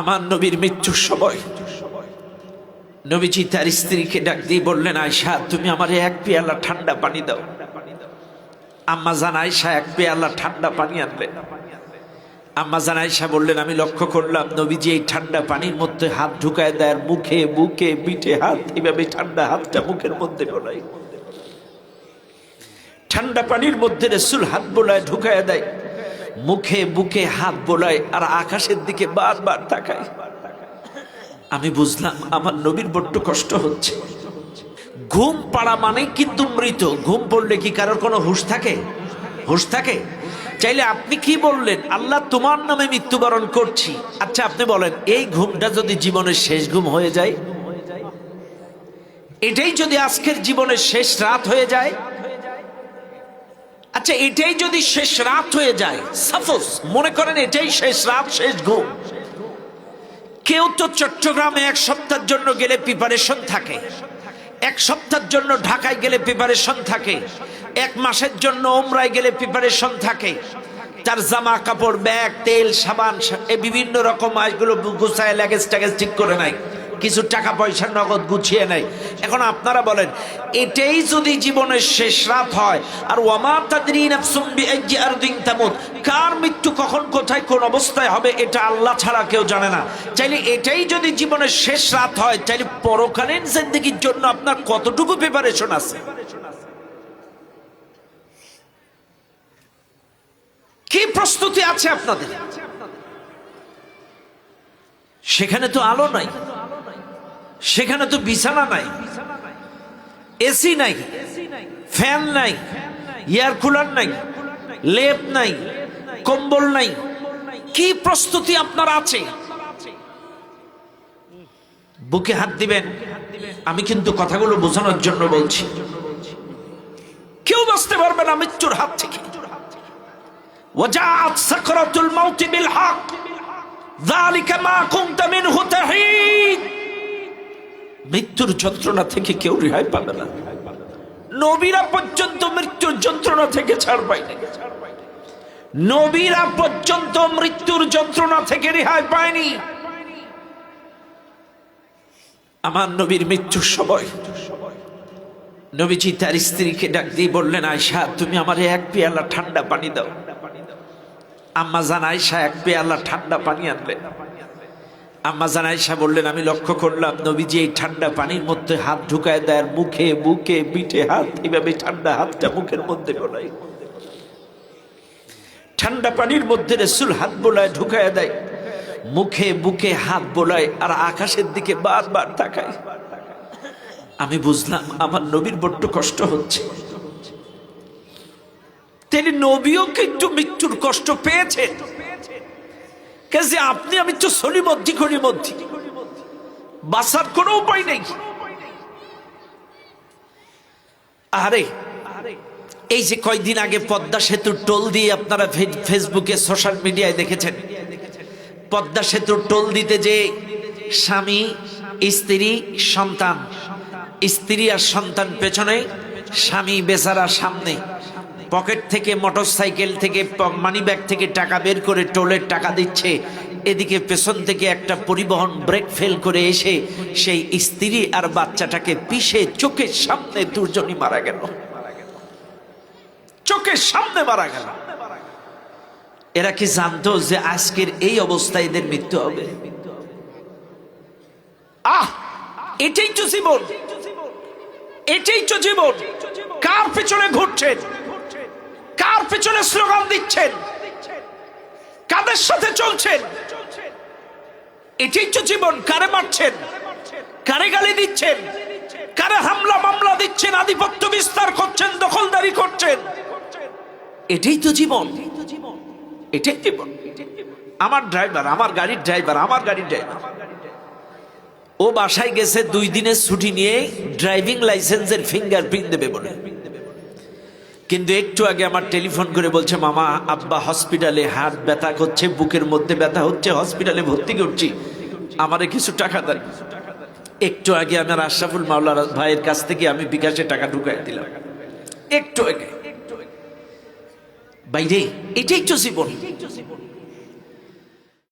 আমার নবীর মৃত্যুর সময় নবীজি তার স্ত্রীকে ডাক দিয়ে বললেন আয়সা তুমি আমার এক পেয়ালা ঠান্ডা পানি দাও। আম্মা জান আয়সা এক পেয়ালা ঠান্ডা পানি আনলেন আম্মা জান আয়সা বললেন, আমি লক্ষ্য করলাম নবীজি এই ঠান্ডা পানির মধ্যে হাত ঢুকায় দেয় মুখে বুকে পিঠে হাত, এইভাবে ঠান্ডা হাতটা মুখের মধ্যে বোলাই ঠান্ডা পানির মধ্যে রসুল হাত বোলায় ঢুকায় দেয়। মুখে বুকে হাত বোলায় আর আকাশের দিকে বারবার তাকায়। আমি বুঝলাম আমার নবীর বড্ড কষ্ট হচ্ছে। ঘুম পাড়া মানে কিন্তু মৃত। ঘুম পড়লে কি কারোর কোনো হুঁশ থাকে? হুঁশ থাকে? চাইলে আপনি কি বললেন? আল্লাহ তোমার নামে মৃত্যুবরণ করছি। আচ্ছা আপনি বলেন, এই ঘুমটা যদি জীবনের শেষ ঘুম হয়ে যায়? এটাই যদি আজকের জীবনের শেষ রাত হয়ে যায় আচ্ছা এটাই যদি শেষ রাত হয়ে যায় সাপোজ মনে করেন এটাই শেষ রাত, শেষ ঘুম। কেউ তো চট্টগ্রামে এক সপ্তাহের জন্য গেলে প্রিপারেশন থাকে। এক সপ্তাহের জন্য ঢাকায় গেলে প্রিপারেশন থাকে। এক মাসের জন্য ওমরায় গেলে প্রিপারেশন থাকে। তার জামা কাপড় ব্যাগ, তেল, সাবান বিভিন্ন রকম আজগুলো গুছায় লাগেজ ট্যাগেজ ঠিক করে নাই কিছু টাকা পয়সা নগদ গুছিয়ে নেয়। এখন আপনারা বলেন, এটাই যদি জীবনের শেষ রাত হয়, আর ওয়ামা তামুত, কার মৃত্যু কখন, কোথায়, কোন অবস্থায় হবে, এটা আল্লাহ ছাড়া কেউ জানে না। চাইলে এটাই যদি জীবনের শেষ রাত হয়, চাইলে পরকালীন জিন্দগির জন্য আপনার কতটুকু প্রিপারেশন আছে? কি প্রস্তুতি আছে আপনাদের? সেখানে তো আলো নাই। সেখানে তো বিছানা নাই এসি নাই ফ্যান নাই এয়ার কুলার নাই লেপ নাই কম্বল নাই কি প্রস্তুতি আপনার আছে বুকে হাত দিবেন আমি কিন্তু কথাগুলো বোঝানোর জন্য বলছি কেউ বাঁচতে পারবে না মৃত্যুর হাত থেকে وجاءت سكرة الموت بالحق ذلك ما كنت منه تحيد মৃত্যুর যন্ত্রণা থেকে কেউ রেহাই পাবে না। নবীরা পর্যন্ত মৃত্যুর যন্ত্রণা থেকে ছাড় পায়নি। নবীরা পর্যন্ত মৃত্যুর যন্ত্রণা থেকে রেহাই পায়নি। আমার নবীর মৃত্যুর সময় নবীজি তার স্ত্রীকে ডাক দিয়ে বললেন আয়সা তুমি আমার এক পেয়ালা ঠান্ডা পানি দাও। আম্মা জান আয়সা এক পেয়ালা ঠান্ডা পানি আনলেন। আম্মা জান আয়সা বললেন, আমি লক্ষ্য করলাম নবীজি এই ঠান্ডা পানির মধ্যে হাত ঢুকায় দেয় মুখে বুকে পিঠে হাত, এইভাবে ঠান্ডা হাতটা মুখের মধ্যে বোলাই ঠান্ডা পানির মধ্যে রেসুল হাত বোলায়, ঢুকায় দেয়, মুখে বুকে হাত বোলায়, আর আকাশের দিকে বারবার তাকায়। আমি বুঝলাম, আমার নবীর বড্ড কষ্ট হচ্ছে। তিনি নবীও কিন্তু মৃত্যুর কষ্ট পেয়েছেন। কাজে আপনি, আমি তো সলিমধ্যি করিমধ্যি বাঁচার কোনো উপায় নেই। আরে এই যে কয়দিন আগে পদ্মা সেতুর টোল দিয়ে আপনারা ফেসবুকে, সোশ্যাল মিডিয়ায় দেখেছেন? পদ্মা সেতুর টোল দিতে যে স্বামী, স্ত্রী, সন্তান, স্ত্রী আর সন্তান পেছনে, স্বামী বেচারা সামনে। পকেট থেকে, মোটরসাইকেল থেকে মানি ব্যাগ থেকে টাকা বের করে টোলের টাকা দিচ্ছে। এদিকে পেছন থেকে একটা পরিবহন ব্রেক ফেল করে এসে সেই স্ত্রী আর বাচ্চাটাকে পিষে চোখের সামনে দুর্জনই মারা গেল। চোখের সামনে মারা গেল। এরা কি জানতো যে আজকের এই অবস্থায় এদের মৃত্যু হবে? আহ! এটাই তো জীবন। এটাই তো জীবন। কার পেছনে ঘুরছেন? কার পেছনে স্লোগান দিচ্ছেন। কাদের সাথে চলছেন? এটাই তো জীবন। কারে মারছেন? কারে গালি দিচ্ছেন? কারে হামলা মামলা দিচ্ছেন? আধিপত্য বিস্তার করছেন? দখলদারি করছেন? এটাই তো জীবন। এটাই জীবন। আমার ড্রাইভার, আমার গাড়ির ড্রাইভার, আমার গাড়ির ড্রাইভার। ও বাসায় গেছে দুই দিনের ছুটি নিয়ে ড্রাইভিং লাইসেন্সের ফিঙ্গারপ্রিন্ট দেবে বলে। কিন্তু একটু আগে আমার টেলিফোন করে বলছে, মামা, আব্বা হসপিটালে হাত ব্যথা করছে, বুকের মধ্যে ব্যথা হচ্ছে, হসপিটালে ভর্তি করছি। আমার কিছু টাকা দেন একটু আগে আমার আশরাফুল মাওলার ভাইয়ের কাছ থেকে আমি বিকাশে টাকা ঢুকাই দিলাম। একটু আগে। বাইরে, এটাই তো জীবন।